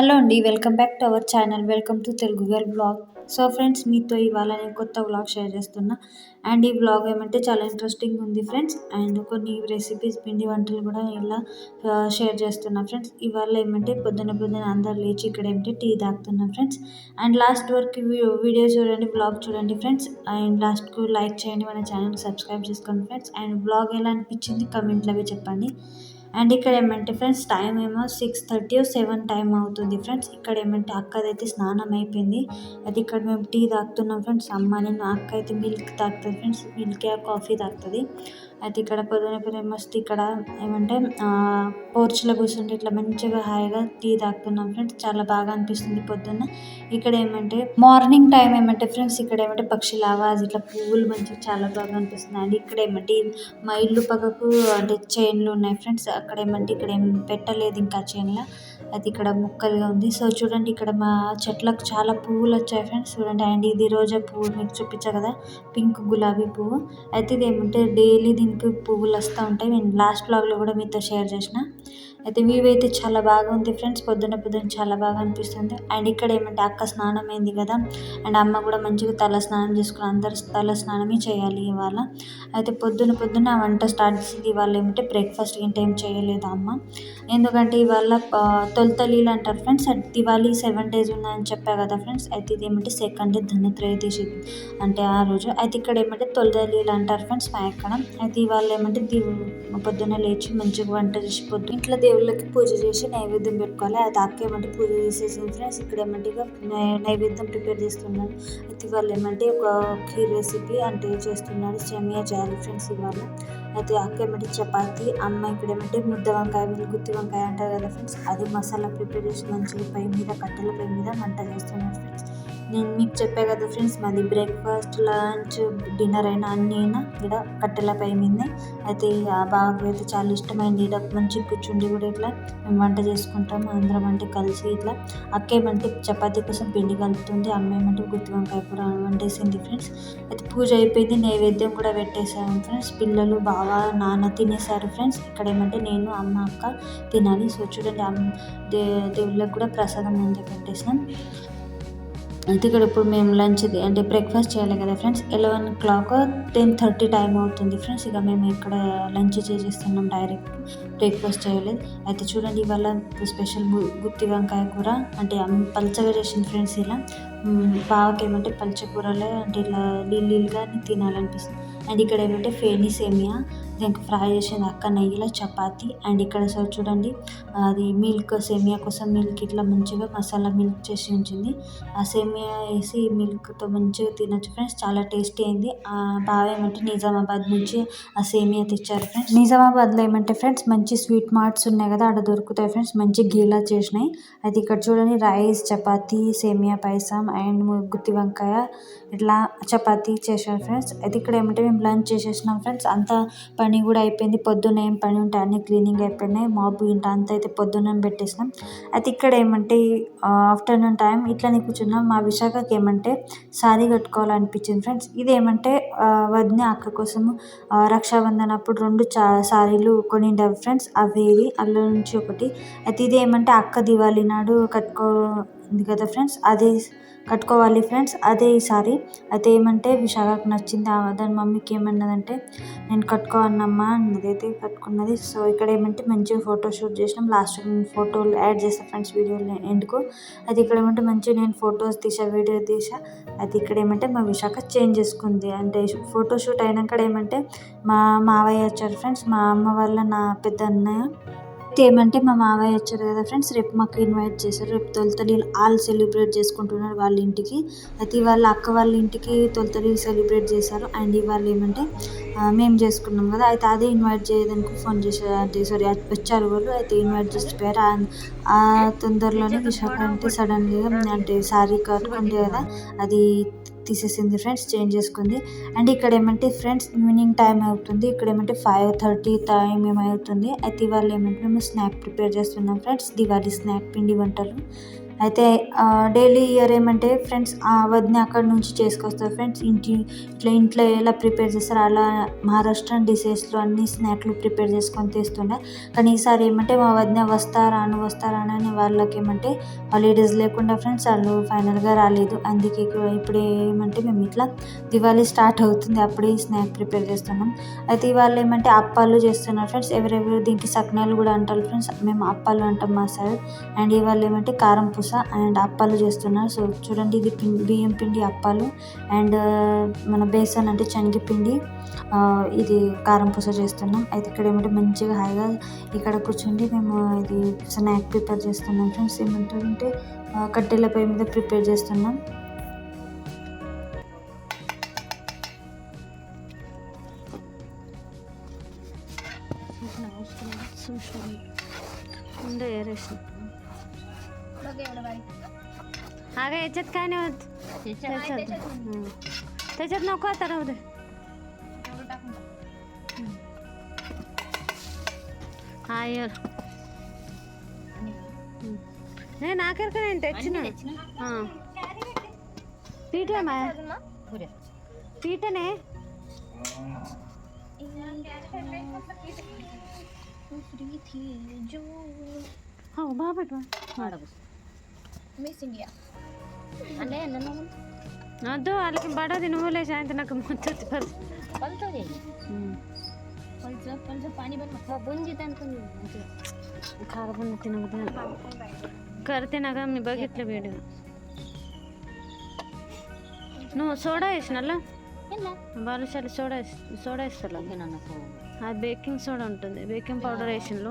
Hello అండి welcome back to our channel. Welcome to Telugu girl blog. So friends మీతో ఇవాళ నేను కొత్త వ్లాగ్ షేర్ చేస్తున్నా. అండ్ ఈ వ్లాగ్ ఏమంటే చాలా ఇంట్రెస్టింగ్ ఉంది ఫ్రెండ్స్. అండ్ కొన్ని రెసిపీస్ పిండి వంటలు కూడా ఇలా షేర్ చేస్తున్నా ఫ్రెండ్స్. ఇవాళ ఏమంటే పొద్దున పొద్దున అందరు లేచి ఇక్కడ ఏమంటే టీ తాగుతున్నాం ఫ్రెండ్స్. అండ్ లాస్ట్ వరకు వీడియో చూడండి బ్లాగ్ చూడండి ఫ్రెండ్స్. అండ్ లాస్ట్కు లైక్ చేయండి మన ఛానల్ సబ్స్క్రైబ్ చేసుకోండి ఫ్రెండ్స్. అండ్ బ్లాగ్ ఎలా అనిపించింది కమెంట్లో చెప్పండి. అండ్ ఇక్కడ ఏమంటే ఫ్రెండ్స్ టైం ఏమో సిక్స్ థర్టీ సెవెన్ టైం అవుతుంది ఫ్రెండ్స్. ఇక్కడ ఏమంటే అక్కదైతే స్నానం అయిపోయింది. అది ఇక్కడ మేము టీ తాగుతున్నాం ఫ్రెండ్స్. అమ్మ నేను అక్క అయితే మిల్క్ తాగుతుంది ఫ్రెండ్స్. మిల్క్ కాఫీ తాగుతుంది. అయితే ఇక్కడ పొద్దున పొద్దున మస్తు ఇక్కడ ఏమంటే పోర్చ్లో కూర్చుంటే ఇట్లా మంచిగా హాయిగా టీ తాగుతున్నాం ఫ్రెండ్స్. చాలా బాగా అనిపిస్తుంది పొద్దున్న. ఇక్కడ ఏమంటే మార్నింగ్ టైం ఏమంటే ఫ్రెండ్స్ ఇక్కడ ఏమంటే పక్షుల ఆవాజ్ ఇట్లా పువ్వులు మంచిగా చాలా బాగా అనిపిస్తుంది. అండ్ ఇక్కడ ఏమంటే మా ఇల్లు పక్కకు అంటే చైన్లు ఉన్నాయి ఫ్రెండ్స్. అక్కడ ఏమంటే ఇక్కడ ఏం పెట్టలేదు ఇంకా చైన్లో అది ఇక్కడ ముక్కలుగా ఉంది. సో చూడండి ఇక్కడ మా చెట్లకు చాలా పువ్వులు వచ్చాయి ఫ్రెండ్స్. చూడండి అండ్ ఇది రోజా పువ్వు మీకు చూపించా కదా పింక్ గులాబీ పువ్వు. అయితే ఇది ఏమంటే డైలీ దీనికి పువ్వులు వస్తూ ఉంటాయి. నేను లాస్ట్ బ్లాగ్లో కూడా మీతో షేర్ చేసిన. అయితే వ్యూ అయితే చాలా బాగా ఉంది ఫ్రెండ్స్. పొద్దున్న పొద్దున్న చాలా బాగా అనిపిస్తుంది. అండ్ ఇక్కడ ఏమంటే అక్క స్నానం అయింది కదా అండ్ అమ్మ కూడా మంచిగా తల స్నానం చేసుకుని అందరు తల స్నానమే చేయాలి ఇవాళ. అయితే పొద్దున పొద్దున్న వంట స్టార్ట్ చేసింది ఇవాళ ఏమంటే బ్రేక్ఫాస్ట్ ఏంటి ఏం చేయలేదు అమ్మ. ఎందుకంటే ఇవాళ తొలితలీలు అంటారు ఫ్రెండ్స్. దివాళీ సెవెన్ డేస్ ఉందని చెప్పా కదా ఫ్రెండ్స్. అయితే ఇది ఏమంటే సెకండ్ డే ధనత్రయోదశి. అంటే ఆ రోజు. అయితే ఇక్కడ ఏమంటే తొలితలీలు అంటారు ఫ్రెండ్స్ మా ఎక్కడ అయితే ఇవాళ ఏమంటే పొద్దున్న లేచి మంచిగా వంట చేసి పొద్దు ఇంట్లో దేవుళ్ళకి పూజ చేసి నైవేద్యం పెట్టుకోవాలి. అది అక్క ఏమంటే పూజ చేసేసింది ఫ్రెండ్స్. ఇక్కడ ఏమంటే ఇక నైవేద్యం ప్రిపేర్ చేస్తున్నాను. అయితే ఇవాళ ఏమంటే ఒక కీ రెసిపీ అంటే చేస్తున్నాడు సేమియా చేయాలి ఫ్రెండ్స్ ఇవాళ. అయితే అక్క చపాతి అమ్మ ఇక్కడ ఏమంటే ముద్ద వంకాయ గుత్తి వంకాయ అంటారు కదా ఫ్రెండ్స్ అది మసాలా ప్రిపేర్ చేసి మంచిగా పై మీద కట్టెల పై మీద వంట చేస్తున్నాను ఫ్రెండ్స్ నేను మీకు చెప్పా కదా ఫ్రెండ్స్ మాది బ్రేక్ఫాస్ట్ లంచ్ డిన్నర్ అయినా అన్నీ అయినా ఇక్కడ కట్టెల పై అయితే అయితే బాగా అయితే చాలా ఇష్టమైంది. ఇక్కడ మంచి కూర్చుండి కూడా ఇట్లా మేము వంట చేసుకుంటాము అందరం అంటే కలిసి ఇట్లా. అక్కేమంటే చపాతీ కోసం పిండి కలుపుతుంది అమ్మేమంటే గుత్తి వంకాయ కూర వండేసింది ఫ్రెండ్స్. అయితే పూజ అయిపోయింది నైవేద్యం కూడా పెట్టేశాను ఫ్రెండ్స్. పిల్లలు బాగా నాన్న తినేశారు ఫ్రెండ్స్. ఇక్కడ ఏమంటే నేను అమ్మ అక్క తినాలి. సో చూడండి దే దేవుళ్ళకి కూడా ప్రసాదం ముందే పెట్టేసాను. అయితే ఇక్కడ ఇప్పుడు మేము లంచ్ అంటే బ్రేక్ఫాస్ట్ చేయాలి కదా friends eleven clock ten thirty time అవుతుంది ఫ్రెండ్స్ ఇక మేము ఇక్కడ లంచ్ చేసేస్తున్నాం డైరెక్ట్ బ్రేక్ఫాస్ట్ చేయలేదు. అయితే చూడండి ఇవాళ స్పెషల్ గుత్తి వంకాయ కూర. అంటే పల్చగా చేసింది ఫ్రెండ్స్ ఇలా. బావకి ఏమంటే పల్చ కూరలే అంటే ఇట్లా నీళ్ళుగా తినాలనిపిస్తుంది. అండ్ ఇక్కడ ఏమంటే ఫేని సేమియా. దీనికి ఫ్రై చేసేది అక్క నెయ్యిలో చపాతి. అండ్ ఇక్కడ సార్ చూడండి అది మిల్క్ సేమియా కోసం మిల్క్ ఇట్లా మంచిగా మసాలా మిల్క్ చేసి ఉంచింది. ఆ సేమియా వేసి మిల్క్తో మంచిగా తినొచ్చు ఫ్రెండ్స్. చాలా టేస్టీ అయింది. బావ ఏమంటే నిజామాబాద్ నుంచి ఆ సేమియా తెచ్చారు ఫ్రెండ్స్. నిజామాబాద్లో ఏమంటే ఫ్రెండ్స్ మంచి స్వీట్ మార్ట్స్ ఉన్నాయి కదా అక్కడ దొరుకుతాయి ఫ్రెండ్స్. మంచి గీలా చేసినాయి. అయితే ఇక్కడ చూడండి రైస్ చపాతి సేమియా పాయసం అండ్ గుత్తి వంకాయ ఇట్లా చపాతీ చేశారు ఫ్రెండ్స్. అయితే ఇక్కడ ఏమంటే మేము లంచ్ చేసేసినాం ఫ్రెండ్స్. అంతా పని కూడా అయిపోయింది. పొద్దున్న ఏం పని ఉంటే అన్ని క్లీనింగ్ అయిపోయినాయి. మాప్ ఇంట అంతా అయితే పొద్దున్న పెట్టేసినాం. అయితే ఇక్కడ ఏమంటే ఆఫ్టర్నూన్ టైం ఇట్లనే కూర్చున్నాం. మా విశాఖకి ఏమంటే శారీ కట్టుకోవాలనిపించింది ఫ్రెండ్స్. ఇది ఏమంటే వదిన అక్క కోసము రక్షాబంధన్ అప్పుడు రెండు చా శారీలు కొనిండవి ఫ్రెండ్స్. అవి అందులో నుంచి ఒకటి. అయితే ఇది ఏమంటే అక్క దివాళీ నాడు కట్టుకో ఉంది కదా ఫ్రెండ్స్? అదే కట్టుకోవాలి ఫ్రెండ్స్. అదే ఈసారి అయితే ఏమంటే విశాఖకు నచ్చింది? దాని మమ్మీకి ఏమన్నదంటే నేను కట్టుకోవన్నమ్మా అన్నది అయితే కట్టుకున్నది. సో ఇక్కడ ఏమంటే మంచిగా ఫోటో షూట్ చేసినాం. లాస్ట్ ఫోటోలు యాడ్ చేస్తాను ఫ్రెండ్స్ వీడియోలో ఎందుకు? అది ఇక్కడ ఏమంటే మంచిగా నేను ఫొటోస్ తీసా వీడియో తీసా. అది ఇక్కడ ఏమంటే మా విశాఖ చేంజ్ చేసుకుంది. అంటే ఫోటో షూట్ అయినాక ఏమంటే మా మావయ్య వచ్చారు ఫ్రెండ్స్. మా అమ్మ వాళ్ళ నా పెద్ద అన్నయ్య. ఏమంటే మా మావయ్య వచ్చారు కదా ఫ్రెండ్స్ రేపు మాకు ఇన్వైట్ చేశారు. రేపు తొలితలీలు ఆల్ సెలబ్రేట్ చేసుకుంటున్నారు వాళ్ళ ఇంటికి. అయితే వాళ్ళ అక్క వాళ్ళ ఇంటికి తొలితలీలు సెలబ్రేట్ చేశారు. అండ్ ఇవాళ ఏమంటే మేము చేసుకున్నాం కదా. అయితే అదే ఇన్వైట్ చేయడానికి ఫోన్ చేశారు అంటే సారీ వచ్చారు వాళ్ళు. అయితే ఇన్వైట్ చేసిపోయారు. ఆ తొందరలోనే విశాఖ అంటే సడన్గా అంటే సారీ కట్టుకుంటే కదా అది తీసేసింది ఫ్రెండ్స్ చేంజ్ చేసుకుంది. అండ్ ఇక్కడ ఏమంటే ఫ్రెండ్స్ ఈవినింగ్ టైం అవుతుంది. ఇక్కడ ఏమంటే ఫైవ్ థర్టీ టైం ఏమవుతుంది. అయితే వాళ్ళు ఏమంటే మేము స్నాక్ ప్రిపేర్ చేస్తున్నాం ఫ్రెండ్స్ దివాళీ స్నాక్ పిండి వంటలు. అయితే డైలీ ఇయర్ ఏమంటే ఫ్రెండ్స్ వదిన అక్కడ నుంచి చేసుకొస్తారు ఫ్రెండ్స్ ఇంటి ఇట్లా ఇంట్లో ఎలా ప్రిపేర్ చేస్తారు అలా మహారాష్ట్రన్ డిషెస్లో అన్ని స్నాక్లు ప్రిపేర్ చేసుకొని తీస్తుండే. కానీ ఈసారి ఏమంటే మా వదిన వస్తారా అని వస్తారా అని వాళ్ళకి ఏమంటే హాలిడేస్ లేకుండా ఫ్రెండ్స్ వాళ్ళు ఫైనల్గా రాలేదు. అందుకే ఇప్పుడు ఏమంటే మేము ఇట్లా దివాళీ స్టార్ట్ అవుతుంది అప్పుడే స్నాక్ ప్రిపేర్ చేస్తున్నాం. అయితే ఇవాళ ఏమంటే అప్పాలు చేస్తున్నారు ఫ్రెండ్స్ ఎవరెవరు దీనికి సక్నాలు కూడా అంటారు ఫ్రెండ్స్ మేము అప్పాలు అంటాం మా సైడ్ అండ్ ఇవాళ ఏమంటే కారం దోశ అండ్ అప్పాలు చేస్తున్నారు. సో చూడండి ఇది బియ్యం పిండి అప్పాలు అండ్ మన బేసన్ అంటే శనగపిండి. ఇది కారం పూస చేస్తున్నాం. అయితే ఇక్కడ ఏమంటే మంచిగా హాయిగా ఇక్కడ కూర్చుండి మేము ఇది స్నాక్ ప్రిపేర్ చేస్తున్నాం ఫ్రెండ్స్. ఏమంటారంటే కట్టెల పొయ్యి మీద ప్రిపేర్ చేస్తున్నాం. अगं याच्यात काय नाही होत त्याच्यात हं. त्याच्यात नको आता राहू दे हा यार नाही नाकर का नाही त्याची ना हाँ पीठ आहे माया पीठ आहे ना हे? दूसरी थी जो हाँ बाप बेटा मिस इंडिया వద్దు వాళ్ళకి బడ నువ్వులే సాయంత్రం నాకు మొత్తం కారపండు తినబుద్ది కరితే నాకు మీ బకెట్లో వేడు నువ్వు సోడా వేసినల్లా బాలుశాలి సోడా సోడా వేస్తా అది బేకింగ్ సోడా ఉంటుంది. బేకింగ్ పౌడర్ వేసినలో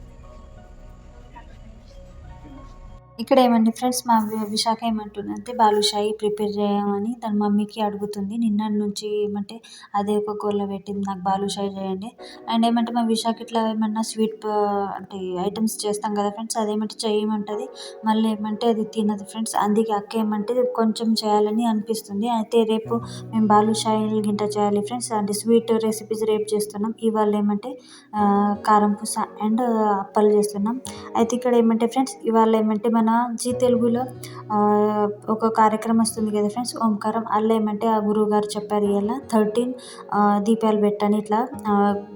ఇక్కడ ఏమండి ఫ్రెండ్స్ మా విశాఖ ఏమంటుందంటే బాలుషాయి ప్రిపేర్ చేయమని తన మమ్మీకి అడుగుతుంది. నిన్న నుంచి ఏమంటే అదే ఒక గోల్లో పెట్టింది. నాకు బాలుషాయి చేయండి. అండ్ ఏమంటే మా విశాఖ ఇట్లా ఏమన్నా స్వీట్ అంటే ఐటమ్స్ చేస్తాం కదా ఫ్రెండ్స్ అదేమంటే చేయమంటుంది. మళ్ళీ ఏమంటే అది తినదు ఫ్రెండ్స్. అందుకే అక్క ఏమంటే కొంచెం చేయాలని అనిపిస్తుంది. అయితే రేపు మేము బాలుషాయి గింట చేయాలి ఫ్రెండ్స్. అంటే స్వీట్ రెసిపీస్ రేపు చేస్తున్నాం. ఇవాళ ఏమంటే కారం పూస అండ్ అప్పలు చేస్తున్నాం. అయితే ఇక్కడ ఏమంటే ఫ్రెండ్స్ ఇవాళ ఏమంటే మన జీ తెలుగులో ఒక కార్యక్రమం వస్తుంది కదా ఫ్రెండ్స్ ఓంకారం. అందులో ఏమంటే ఆ గురువు గారు చెప్పారు ఇలా థర్టీన్ దీపాలు పెట్టని ఇట్లా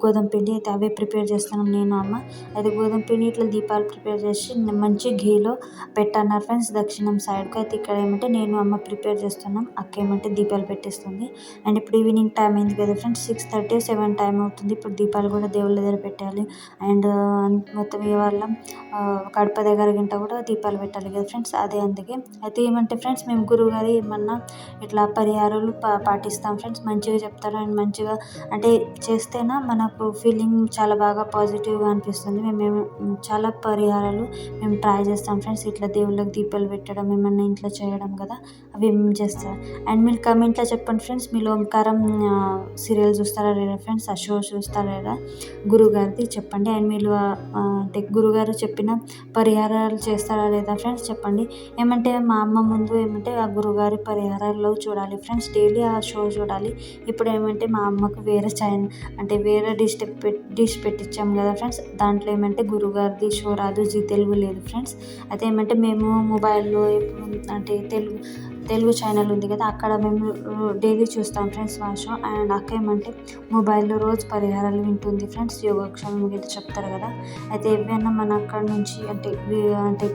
గోధుమ పిండి అయితే అవే ప్రిపేర్ చేస్తున్నాం నేను అమ్మ. అయితే గోధుమ పిండి ఇట్లా దీపాలు ప్రిపేర్ చేసి మంచి ఘీలో పెట్టన్నారు ఫ్రెండ్స్ దక్షిణం సైడ్కి అయితే ఇక్కడ ఏమంటే నేను అమ్మ ప్రిపేర్ చేస్తున్నాం అక్క ఏమంటే దీపాలు పెట్టేస్తుంది. అండ్ ఇప్పుడు ఈవినింగ్ టైం అయింది కదా friends six thirty seven time అవుతుంది. ఇప్పుడు దీపాలు కూడా దేవుళ్ళ దగ్గర పెట్టాలి. అండ్ మొత్తం ఇవాళ కడప దగ్గర గింట కూడా దీపాలు పెట్టాలి కదా ఫ్రెండ్స్? అదే అందుకే. అయితే ఏమంటే ఫ్రెండ్స్ మేము గురువు గారు ఏమన్నా ఇట్లా పరిహారాలు పా పాటిస్తాం ఫ్రెండ్స్? మంచిగా చెప్తారు? అండ్ మంచిగా అంటే చేస్తేనా మనకు ఫీలింగ్ చాలా బాగా పాజిటివ్గా అనిపిస్తుంది. మేము చాలా పరిహారాలు మేము ట్రై చేస్తాం ఫ్రెండ్స్. ఇట్లా దేవుళ్ళకి దీపాలు పెట్టడం ఏమన్నా ఇంట్లో చేయడం కదా. అవి మేము అండ్ మీరు కమెంట్లో చెప్పండి ఫ్రెండ్స్ మీరు ఓంకారం సీరియల్ చూస్తారా లేదా ఫ్రెండ్స్? ఆ షో చూస్తారా లేదా? గురువుగారిది చెప్పండి. అండ్ మీరు అంటే గురుగారు చెప్పిన పరిహారాలు చేస్తారా లేదా ఫ్రెండ్స్? చెప్పండి. ఏమంటే మా అమ్మ ముందు ఏమంటే ఆ గురుగారి పరిహారాల్లో చూడాలి ఫ్రెండ్స్. డైలీ ఆ షో చూడాలి. ఇప్పుడు ఏమంటే మా అమ్మకు వేరే చైన్ అంటే వేరే డిష్ డిష్ పెట్టించాం కదా ఫ్రెండ్స్. దాంట్లో ఏమంటే గురుగారిది షో రాదు జీ తెలుగు లేదు ఫ్రెండ్స్. అయితే ఏమంటే మేము మొబైల్లో అంటే తెలుగు తెలుగు ఛానల్ ఉంది కదా అక్కడ మేము డైలీ చూస్తాం ఫ్రెండ్స్ మా షో అండ్ అక్క ఏమంటే మొబైల్లో రోజు పరిహారాలు వింటుంది ఫ్రెండ్స్ యోగక్షేమం గిట్ల చెప్తారు కదా. అయితే ఏవైనా మన అక్కడ నుంచి అంటే వీ- అంటే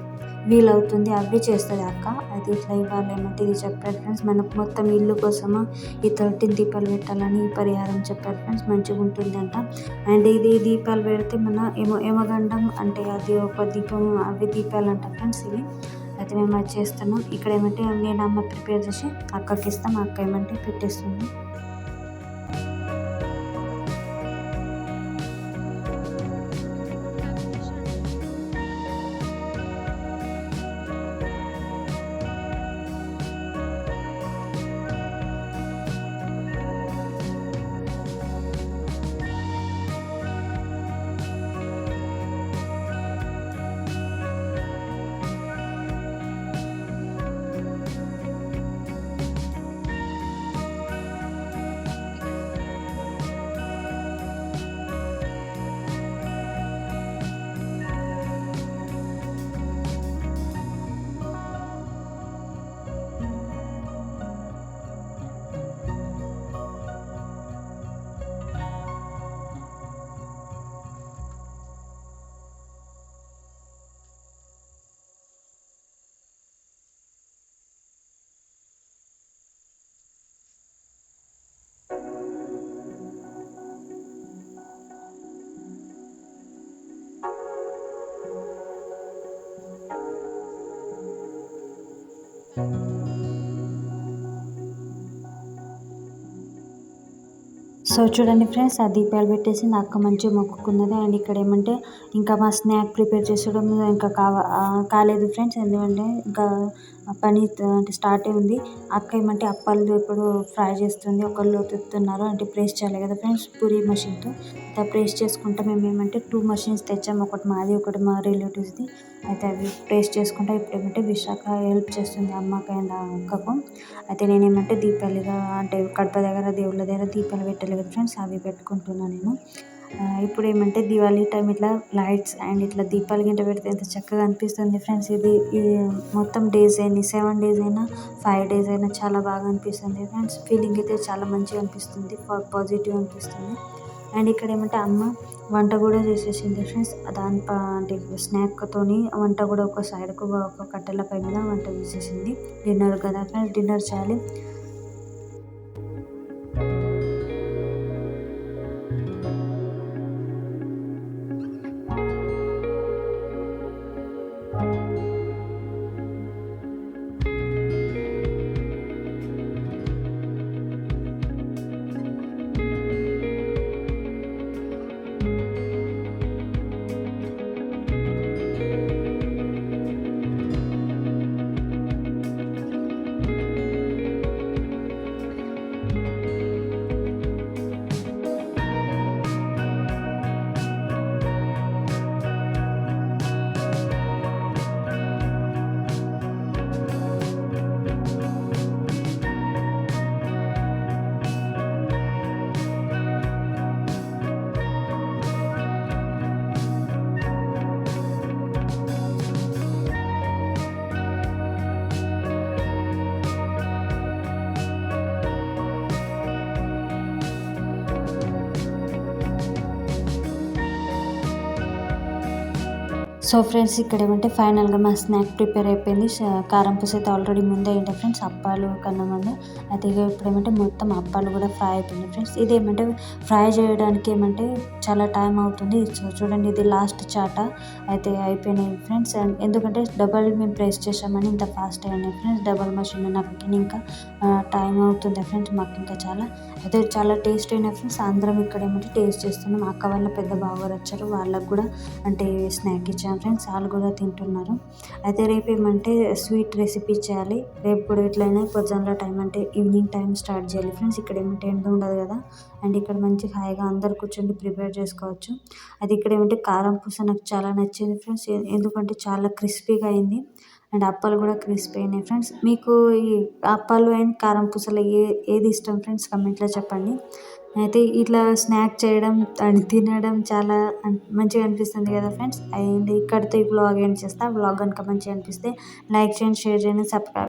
వీలవుతుంది అవి చేస్తుంది అక్క. అది ఇట్లా ఇవాళ ఏమంటే ఇది చెప్పారు ఫ్రెండ్స్ మన మొత్తం ఇల్లు కోసము ఈ థర్టీన్ దీపాలు పెట్టాలని ఈ పరిహారం చెప్పారు ఫ్రెండ్స్ మంచిగా ఉంటుంది అంట అండ్ ఇది దీపాలు పెడితే మన ఏమో ఏమగండం అంటే అది ఒక దీపం అవి దీపాలు అంట ఫ్రెండ్స్ ఇవి అయితే మేము అది చేస్తున్నాం. ఇక్కడ ఏమంటే నేను అమ్మ ప్రిపేర్ చేసి అక్కకి ఇస్తాం. అక్క ఏమంటే పెట్టేస్తుంది. సో చూడండి ఫ్రెండ్స్ ఆ దీపాలు పెట్టేసి నా అక్క మంచిగా మొక్కుకున్నది. అండ్ ఇక్కడ ఏమంటే ఇంకా మా స్నాక్ ప్రిపేర్ చేసడం ఇంకా కావా కాలేదు ఫ్రెండ్స్. ఎందుకంటే ఇంకా పని అంటే స్టార్ట్ అయింది అక్క ఏమంటే అప్పాలు ఇప్పుడు ఫ్రై చేస్తుంది ఒకళ్ళు తిప్పుతున్నారు అంటే ప్రెస్ చేయాలి కదా ఫ్రెండ్స్ పూరి మషిన్తో. అయితే ప్రెస్ చేసుకుంటే మేము ఏమంటే టూ మషిన్స్ తెచ్చాము. ఒకటి మాది ఒకటి మా రిలేటివ్స్ది. అయితే అవి టేస్ట్ చేసుకుంటే ఇప్పుడు ఏమంటే విశాఖ హెల్ప్ చేస్తుంది అమ్మకి అండ్ అక్కకు. అయితే నేను ఏమంటే దీపాలుగా అంటే కడప దగ్గర దేవుళ్ళ దగ్గర దీపాలు పెట్టాలి కదా ఫ్రెండ్స్ అవి పెట్టుకుంటున్నాను నేను. ఇప్పుడు ఏమంటే దివాళీ టైం ఇట్లా లైట్స్ అండ్ ఇట్లా దీపాలు గింట పెడితే ఎంత చక్కగా అనిపిస్తుంది ఫ్రెండ్స్. ఇది ఈ మొత్తం డేస్ అయినా సెవెన్ డేస్ అయినా ఫైవ్ డేస్ అయినా చాలా బాగా అనిపిస్తుంది ఫ్రెండ్స్. ఫీలింగ్ అయితే చాలా మంచిగా అనిపిస్తుంది పాజిటివ్ అనిపిస్తుంది. అండ్ ఇక్కడ ఏమంటే అమ్మ వంట కూడా చేసేసింది ఫ్రెండ్స్. దాని అంటే స్నాక్తో వంట కూడా ఒక సైడ్కు ఒక కట్టెల పై మీద వంట చేసేసింది. డిన్నర్ కదా ఫ్రెండ్స్ డిన్నర్ చేయాలి. సో ఫ్రెండ్స్ ఇక్కడ ఏమంటే ఫైనల్గా మా స్నాక్ ప్రిపేర్ అయిపోయింది. కారం పూస అయితే ఆల్రెడీ ముందే అయింది ఫ్రెండ్స్ అప్పాలు కన్నా ముందు అయితే ఇప్పుడు ఏమంటే మొత్తం అప్పాలు కూడా ఫ్రై అయిపోయింది ఫ్రెండ్స్ ఇది ఏమంటే ఫ్రై చేయడానికి ఏమంటే చాలా టైం అవుతుంది. చూడండి ఇది లాస్ట్ చాట అయితే అయిపోయినాయి ఫ్రెండ్స్. ఎందుకంటే డబల్ మేము ప్రెస్ చేసామని ఇంత ఫాస్ట్ అయినాయి ఫ్రెండ్స్. డబల్ మషిన్ నాకు ఇంకా టైం అవుతుంది ఫ్రెండ్స్ మాకు ఇంకా చాలా. అయితే చాలా టేస్ట్ అయినాయి ఫ్రెండ్స్. అందరం ఇక్కడ ఏమంటే టేస్ట్ చేస్తున్నాం. అక్క వాళ్ళ పెద్ద బావగారు వచ్చారు. వాళ్ళకు కూడా అంటే స్నాక్ ఇచ్చాం ఫ్రెండ్స్. వాళ్ళు కూడా తింటున్నారు. అయితే రేపు ఏమంటే స్వీట్ రెసిపీ చేయాలి రేపు కూడా ఎట్లయినా పొద్దున్న టైం అంటే ఈవినింగ్ టైం స్టార్ట్ చేయాలి. ఫ్రెండ్స్ ఇక్కడ ఏమంటే ఎండ ఉండదు కదా. అండ్ ఇక్కడ మంచి హాయిగా అందరు కూర్చొని ప్రిపేర్ చేసుకోవచ్చు. అది ఇక్కడ ఏమంటే కారం పూస నాకు చాలా నచ్చింది ఫ్రెండ్స్. ఎందుకంటే చాలా క్రిస్పీగా అయింది. అండ్ అప్పాలు కూడా క్రిస్పీ అయినాయి ఫ్రెండ్స్. మీకు ఈ అప్పాలు అండ్ కారం పూసలు ఏ ఏది ఇష్టం ఫ్రెండ్స్? కమెంట్లో చెప్పండి. అయితే ఇట్లా స్నాక్ చేయడం అండ్ తినడం చాలా మంచిగా అనిపిస్తుంది కదా ఫ్రెండ్స్. అండ్ ఇక్కడితో ఈ బ్లాగ్ ఏం చేస్తా. బ్లాగ్ కనుక మంచిగా అనిపిస్తే లైక్ చేయండి షేర్ చేయండి సబ్స్క్రైబ్